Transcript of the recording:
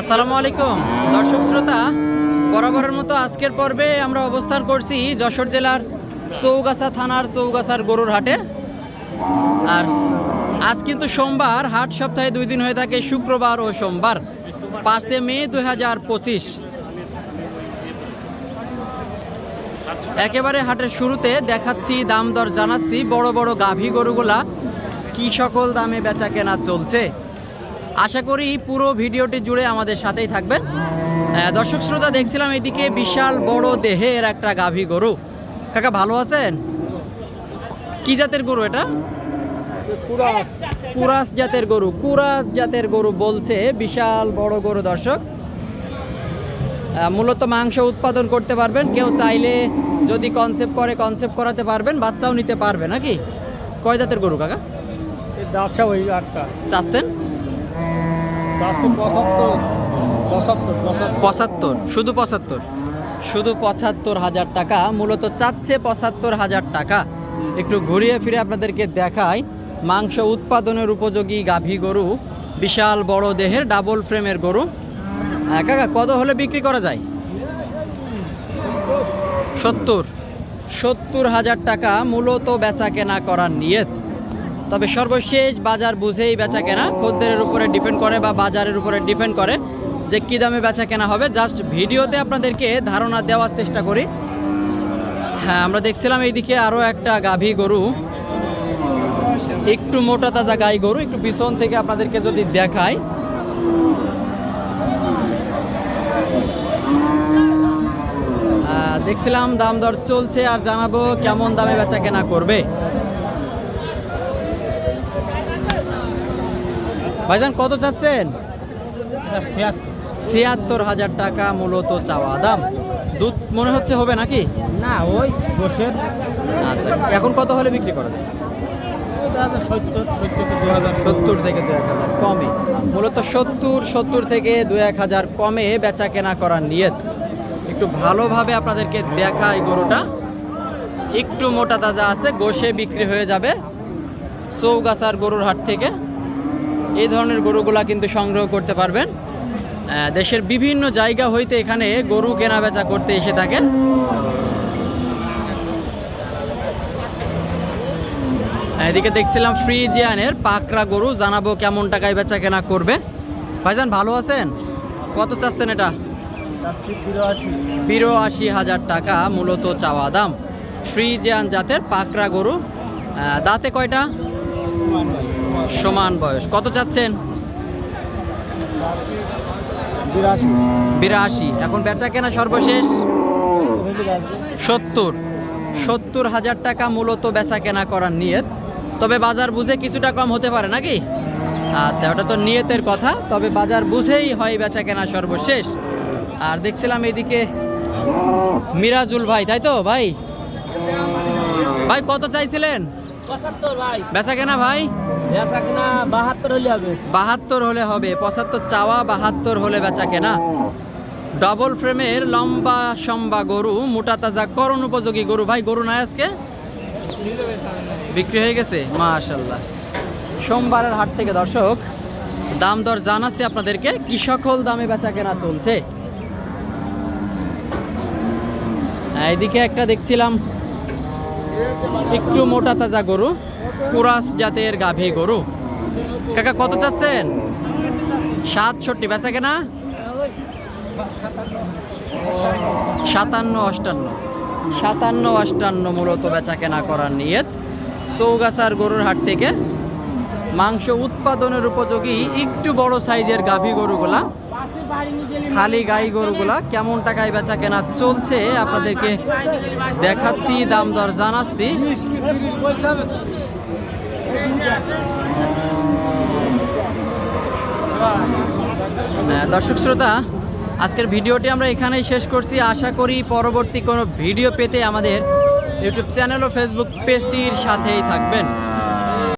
আসসালামু আলাইকুম। দর্শক শ্রোতা, বরাবরের মতো আজকের পর্বে আমরা অবস্থান করছি যশোর জেলার চৌগাছা থানার চৌগাছার গরুর হাটে। আর আজ কিন্তু সোমবার, হাট সপ্তাহে দুই দিন হয়ে থাকে শুক্রবার ও সোমবার, পাঁচে মে দুই হাজার পঁচিশ। একেবারে হাটের শুরুতে দেখাচ্ছি, দাম দর জানাচ্ছি, বড় বড় গাভী গরুগুলা কি সকল দামে বেচা কেনা চলছে। আশা করি পুরো ভিডিওটি জুড়ে আমাদের সাথেই থাকবেন। দর্শক শ্রোতা দেখছিলাম এদিকে বিশাল বড় দেহের একটা গাভী গরু। কাকা ভালো আছেন? কি জাতের গরু এটা? কুরাস। জাতের গরু কুরাস জাতের গরু বলছে বিশাল বড় গরু দর্শক। মূলত মাংস উৎপাদন করতে পারবেন কেউ চাইলে যদি কনসেপ্ট করে কনসেপ্ট করাতে পারবেন বাচ্চাও নিতে পারবে নাকি? কয় জাতের গরু কাকা? চাচ্ছেন? পঁচাত্তর। শুধু পঁচাত্তর? শুধু পঁচাত্তর হাজার টাকা মূলত চাচ্ছে পঁচাত্তর হাজার টাকা। একটু ঘুরিয়ে ফিরে আপনাদেরকে দেখাই মাংস উৎপাদনের উপযোগী গাভী গরু বিশাল বড় দেহের ডাবল ফ্রেমের গরু। কাকা কত হলে বিক্রি করা যায়? সত্তর। সত্তর হাজার টাকা মূলত বেচা কেনা করার নিয়ত। তবে সর্বশেষ বাজার বুঝেই বেচা কেনা খদ্দের উপরে ডিপেন্ড করে বা বাজারের উপরে ডিপেন্ড করে যে কী দামে বেচা কেনা হবে। জাস্ট ভিডিওতে আপনাদেরকে ধারণা দেওয়ার চেষ্টা করি। হ্যাঁ আমরা দেখছিলাম এইদিকে আরও একটা গাভী গরু। একটু মোটা তাজা গাই গরু, একটু পিছন থেকে আপনাদেরকে যদি দেখাই। দেখছিলাম দাম দর চলছে আর জানাব কেমন দামে বেচা কেনা করবে। ভাইজান কত চাচ্ছেন? ছিয়াত্তর। হাজার টাকা মূলত চাওয়া দাম। দুধ মনে হচ্ছে হবে নাকি? না ওই গোসের আচ্ছা এখন কত হলে বিক্রি করা যায়? সত্তর থেকে দু এক হাজার কমে। মূলত সত্তর সত্তর থেকে দু এক হাজার কমে বেচা কেনা করার নিয়ত। একটু ভালোভাবে আপনাদেরকে গরুটা। একটু মোটা তাজা আছে গোশে বিক্রি হয়ে যাবে। চৌগাছার গরুর হাট থেকে। এই ধরনের গরুগুলা কিন্তু সংগ্রহ করতে পারবেন। দেশের বিভিন্ন জায়গা হইতে এখানে গরু কেনা বেচা করতে এসে থাকেন। এদিকে দেখছিলাম ফ্রিজিয়ানের পাকরা গরু জানাব কেমন টাকায় বেচা কেনা করবে। ভাইজান ভালো আছেন? কত চাচ্ছেন এটা? বিরাশি হাজার টাকা মূলত চাওয়া দাম। ফ্রিজিয়ান জাতের পাকরা গরু। দাঁতে কয়টা? সমান বয়স। কত চাচ্ছেন? বিরাশি। এখন বেচা কেনা সর্বশেষ? সত্তর। সত্তর হাজার টাকা মূলত বেচা কেনা করার নিয়ত। তবে বাজার বুঝে কিছুটা কম হতে পারে নাকি? আচ্ছা ওটা তো নিয়তের কথা। তবে বাজার বুঝেই হয় বেচা কেনা সর্বশেষ। আর দেখছিলাম এদিকে মিরাজুল ভাই তাই তো ভাই? ভাই কত চাইছিলেন? বেচা কেনা ভাই? বেচা কিনা বাহাত্তর হলে হবে। বাহাত্তর হলে হবে পঁচাত্তর চাওয়া বাহাত্তর হলে বেচা কেনা। ডবল ফ্রেমের লম্বা সম্বা গরু মোটা তাজা করণ উপযোগী গরু। ভাই গরু নাই আজকে? বিক্রি হয়ে গেছে? মাশাল্লাহ সোমবারের হাট থেকে দর্শক দাম দর জানাচ্ছি আপনাদেরকে। কি সকল দামে বেচা কেনা চলছে? এইদিকে একটা দেখছিলাম একটু মোটা তাজা গরু, কুরাস জাতের গাভী গরু। কাকা, কত চাচ্ছেন? সাতষট্টি, বেচা কেনা? সাতান্ন, অষ্টান্ন। সাতান্ন, অষ্টান্ন মূলত বেচা কেনা করার নিয়ত। চৌগাছার গরুর হাট থেকে মাংস উৎপাদনের উপযোগী একটু বড় সাইজের গাভী গরুগুলা খালি গাই গরুগুলা কেমন টাকায় বেচা কেনা চলছে আপনাদেরকে দেখাচ্ছি দাম দর জানাচ্ছি। আহ, দর্শক শ্রোতা আজকের ভিডিওটি আমরা এখানেই শেষ করছি। আশা করি পরবর্তী কোনো ভিডিও পেতে আমাদের ইউটিউব চ্যানেল ও ফেসবুক পেজটির সাথেই থাকবেন।